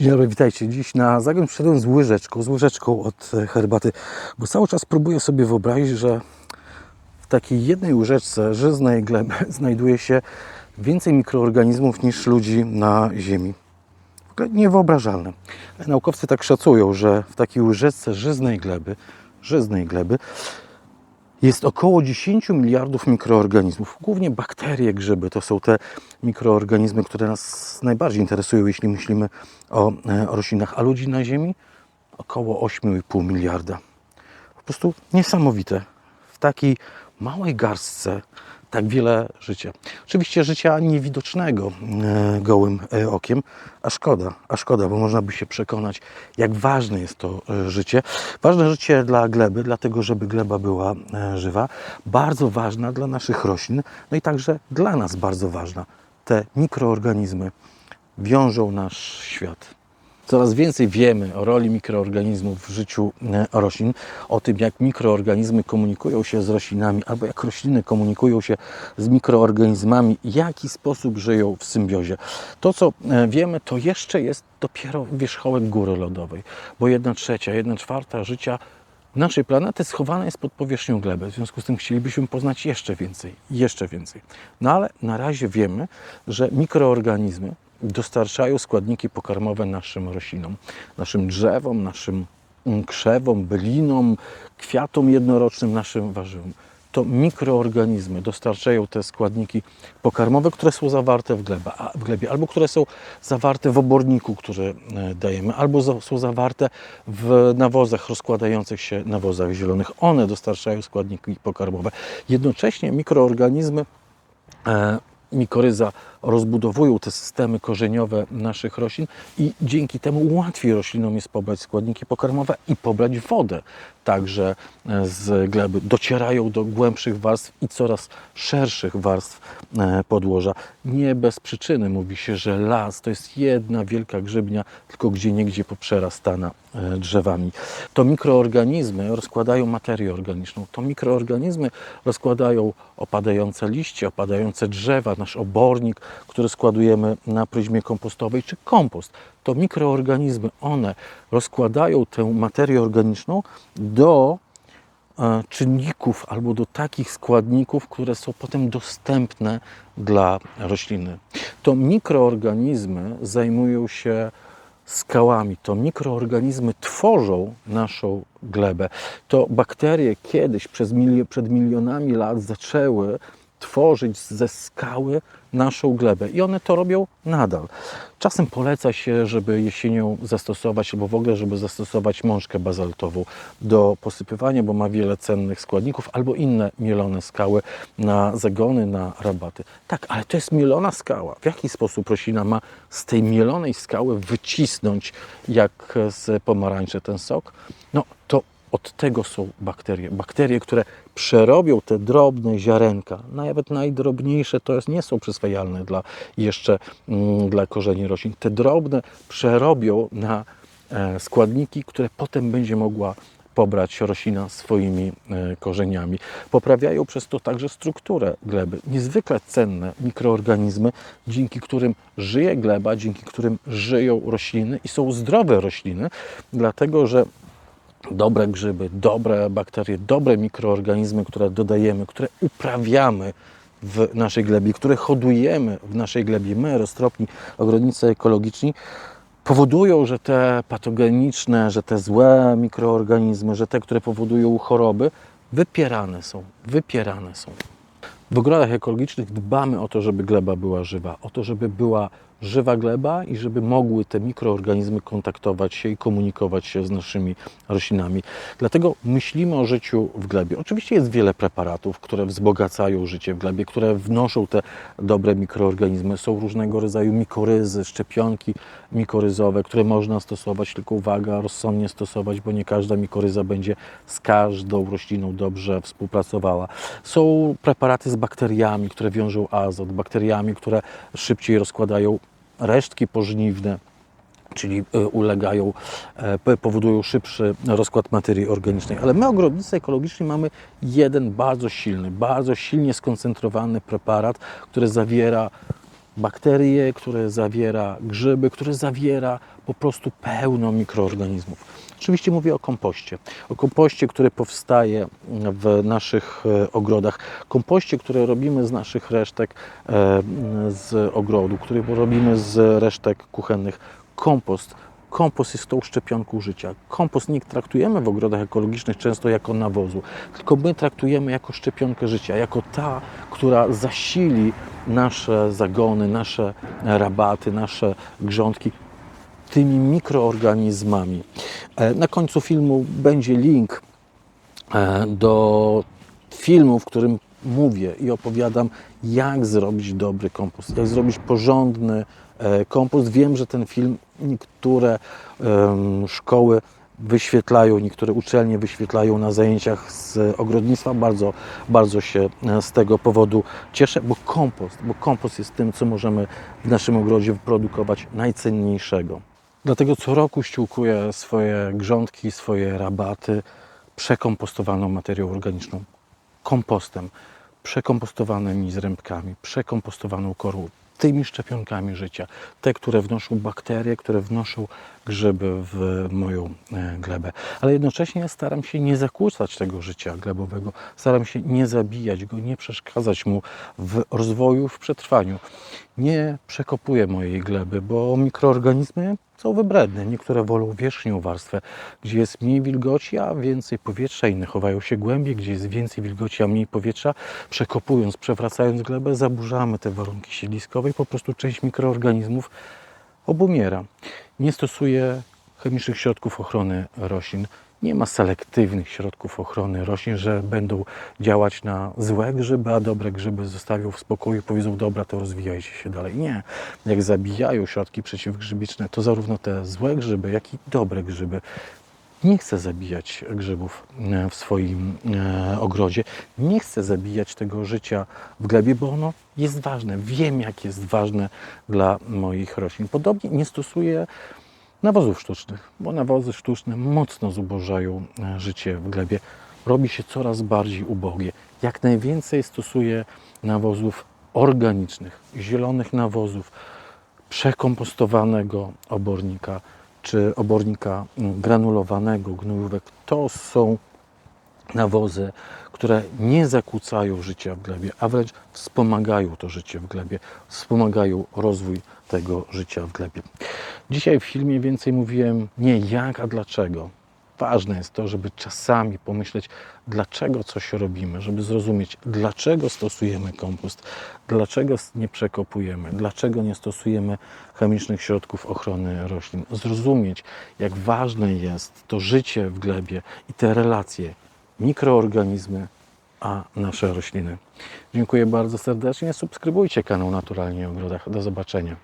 Dzień dobry, witajcie. Dziś na zagląd przyszedłem z łyżeczką, z łyżeczką od e, herbaty, bo cały czas próbuję sobie wyobrazić, że w takiej jednej łyżeczce żyznej gleby znajduje się więcej mikroorganizmów niż ludzi na Ziemi. W ogóle niewyobrażalne. Naukowcy tak szacują, że w takiej łyżeczce żyznej gleby, żyznej gleby jest około 10 miliardów mikroorganizmów. Głównie bakterie, grzyby to są te mikroorganizmy, które nas najbardziej interesują, jeśli myślimy o, e, roślinach. A ludzi na Ziemi około 8,5 miliarda. Po prostu niesamowite. W takiej małej garstce tak wiele życia. Oczywiście życia niewidocznego e, gołym e, okiem, a szkoda, a szkoda, bo można by się przekonać, jak ważne jest to e, życie. Ważne życie dla gleby, dlatego żeby gleba była żywa, bardzo ważna dla naszych roślin, no i także dla nas bardzo ważna. Te mikroorganizmy wiążą nasz świat. Coraz więcej wiemy o roli mikroorganizmów w życiu e, roślin, o tym, jak mikroorganizmy komunikują się z roślinami, albo jak rośliny komunikują się z mikroorganizmami, jaki sposób żyją w symbiozie. To, co e, wiemy, to jeszcze jest dopiero wierzchołek góry lodowej, bo jedna trzecia, jedna czwarta życia naszej planety schowana jest pod powierzchnią gleby. W związku z tym chcielibyśmy poznać jeszcze więcej, jeszcze więcej. No ale na razie wiemy, że mikroorganizmy dostarczają składniki pokarmowe naszym roślinom, naszym drzewom, naszym krzewom, bylinom, kwiatom jednorocznym, naszym warzywom. To mikroorganizmy dostarczają te składniki pokarmowe, które są zawarte w, w glebie, albo które są zawarte w oborniku, który e, dajemy, albo są zawarte w nawozach rozkładających się nawozach zielonych. One dostarczają składniki pokarmowe. Jednocześnie mikroorganizmy e, mikoryza rozbudowują te systemy korzeniowe naszych roślin i dzięki temu łatwiej roślinom jest pobrać składniki pokarmowe i pobrać wodę także e, z gleby. Docierają do głębszych warstw i coraz szerszych warstw e, podłoża. Nie bez przyczyny mówi się, że las to jest jedna wielka grzybnia, tylko gdzie niegdzie poprzerastana e, drzewami. To mikroorganizmy rozkładają materię organiczną. To mikroorganizmy rozkładają opadające liście, opadające drzewa, nasz obornik, który składujemy na pryzmie kompostowej, czy kompost. To mikroorganizmy, one rozkładają tę materię organiczną do e, czynników albo do takich składników, które są potem dostępne dla rośliny. To mikroorganizmy zajmują się skałami. To mikroorganizmy tworzą naszą glebę. To bakterie kiedyś przez przed milionami lat zaczęły tworzyć ze skały naszą glebę i one to robią nadal. Czasem poleca się, żeby jesienią zastosować, albo w ogóle, żeby zastosować mączkę bazaltową do posypywania, bo ma wiele cennych składników, albo inne mielone skały na zagony, na rabaty. Tak, ale to jest mielona skała. W jaki sposób roślina ma z tej mielonej skały wycisnąć, jak z pomarańczy, ten sok? No to od tego są bakterie. Bakterie, które przerobią te drobne ziarenka, nawet najdrobniejsze, to jest, nie są przyswajalne dla jeszcze mm, dla korzeni roślin. Te drobne przerobią na e, składniki, które potem będzie mogła pobrać roślina swoimi e, korzeniami. Poprawiają przez to także strukturę gleby. Niezwykle cenne mikroorganizmy, dzięki którym żyje gleba, dzięki którym żyją rośliny i są zdrowe rośliny, dlatego że dobre grzyby, dobre bakterie, dobre mikroorganizmy, które dodajemy, które uprawiamy w naszej glebie, które hodujemy w naszej glebie, my, roztropni ogrodnicy ekologiczni, powodują, że te patogeniczne, że te złe mikroorganizmy, że te, które powodują choroby, wypierane są, wypierane są. W ogrodach ekologicznych dbamy o to, żeby gleba była żywa, o to, żeby była żywa gleba i żeby mogły te mikroorganizmy kontaktować się i komunikować się z naszymi roślinami. Dlatego myślimy o życiu w glebie. Oczywiście jest wiele preparatów, które wzbogacają życie w glebie, które wnoszą te dobre mikroorganizmy. Są różnego rodzaju mikoryzy, szczepionki mikoryzowe, które można stosować, tylko uwaga, rozsądnie stosować, bo nie każda mikoryza będzie z każdą rośliną dobrze współpracowała. Są preparaty z bakteriami, które wiążą azot, bakteriami, które szybciej rozkładają resztki pożniwne, czyli y, ulegają, e, powodują szybszy rozkład materii organicznej. Ale my, ogrodnicy ekologiczni, mamy jeden bardzo silny, bardzo silnie skoncentrowany preparat, który zawiera bakterie, które zawiera grzyby, które zawiera po prostu pełno mikroorganizmów. Oczywiście mówię o kompoście. O kompoście, który powstaje w naszych e, ogrodach. Kompoście, które robimy z naszych resztek e, z ogrodu, który robimy z resztek kuchennych. Kompost. Kompost jest tą szczepionką życia. Kompost nie traktujemy w ogrodach ekologicznych często jako nawozu, tylko my traktujemy jako szczepionkę życia, jako ta, która zasili nasze zagony, nasze rabaty, nasze grządki tymi mikroorganizmami. E, Na końcu filmu będzie link e, do filmu, w którym mówię i opowiadam, jak zrobić dobry kompost, jak zrobić porządny e, kompost. Wiem, że ten film niektóre szkoły wyświetlają, niektóre uczelnie wyświetlają na zajęciach z ogrodnictwa. Bardzo, bardzo się z tego powodu cieszę, bo kompost, bo kompost jest tym, co możemy w naszym ogrodzie wyprodukować najcenniejszego. Dlatego co roku ściółkuję swoje grządki, swoje rabaty przekompostowaną materią organiczną, kompostem, przekompostowanymi zrębkami, przekompostowaną korą, tymi szczepionkami życia, te, które wnoszą bakterie, które wnoszą grzyby w moją e, glebę. Ale jednocześnie staram się nie zakłócać tego życia glebowego, staram się nie zabijać go, nie przeszkadzać mu w rozwoju, w przetrwaniu. Nie przekopuję mojej gleby, bo mikroorganizmy są wybredne. Niektóre wolą wierzchnią warstwę, gdzie jest mniej wilgoci, a więcej powietrza. Inne chowają się głębiej, gdzie jest więcej wilgoci, a mniej powietrza. Przekopując, przewracając glebę, zaburzamy te warunki siedliskowe i po prostu część mikroorganizmów obumiera. Nie stosuję chemicznych środków ochrony roślin. Nie ma selektywnych środków ochrony roślin, że będą działać na złe grzyby, a dobre grzyby zostawią w spokoju i powiedzą, dobra, to rozwijajcie się dalej. Nie. Jak zabijają środki przeciwgrzybiczne, to zarówno te złe grzyby, jak i dobre grzyby nie chcę zabijać grzybów e, w swoim e, ogrodzie. Nie chcę zabijać tego życia w glebie, bo ono jest ważne. Wiem, jak jest ważne dla moich roślin. Podobnie nie stosuję nawozów sztucznych, bo nawozy sztuczne mocno zubożają e, życie w glebie. Robi się coraz bardziej ubogie. Jak najwięcej stosuję nawozów organicznych, zielonych nawozów, przekompostowanego obornika czy obornika granulowanego, gnojówek. To są nawozy, które nie zakłócają życia w glebie, a wręcz wspomagają to życie w glebie, wspomagają rozwój tego życia w glebie. Dzisiaj w filmie więcej mówiłem nie jak, a dlaczego. Ważne jest to, żeby czasami pomyśleć, dlaczego coś robimy, żeby zrozumieć, dlaczego stosujemy kompost, dlaczego nie przekopujemy, dlaczego nie stosujemy chemicznych środków ochrony roślin. Zrozumieć, jak ważne jest to życie w glebie i te relacje mikroorganizmy, a nasze rośliny. Dziękuję bardzo serdecznie. Subskrybujcie kanał Naturalnie o Ogrodach. Do zobaczenia.